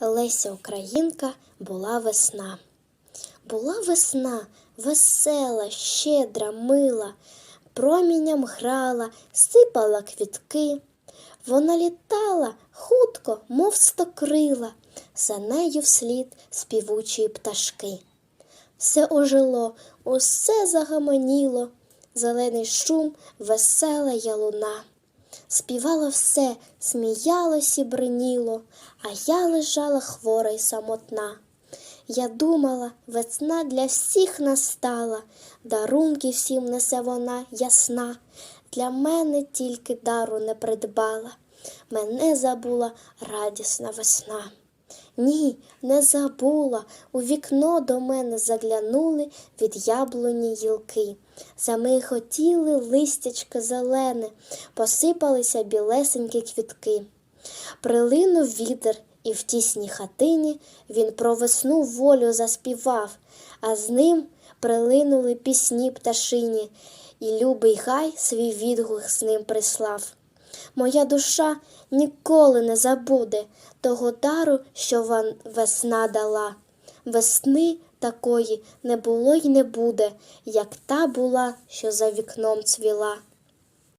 Леся Українка була весна. Була весна весела, щедра, мила, промінням грала, сипала квітки. Вона літала хутко, мов стокрила, за нею вслід співучі пташки. Все ожило, усе загомоніло, зелений шум, весела ялуна. Співало все, сміялось і бриніло, а я лежала хвора й самотна. Я думала, весна для всіх настала, дарунки всім несе вона ясна. Для мене тільки дару не придбала, мене забула радісна весна. Ні, не забула. У вікно до мене заглянули від яблуні гілки. Замихотіли листячко зелене, посипалися білесенькі квітки. Прилинув вітер, і в тісній хатині він про весну волю заспівав, а з ним прилинули пісні пташині, і любий гай свій відгук з ним прислав. Моя душа ніколи не забуде того дару, що вам весна дала. Весни такої не було й не буде, як та була, що за вікном цвіла.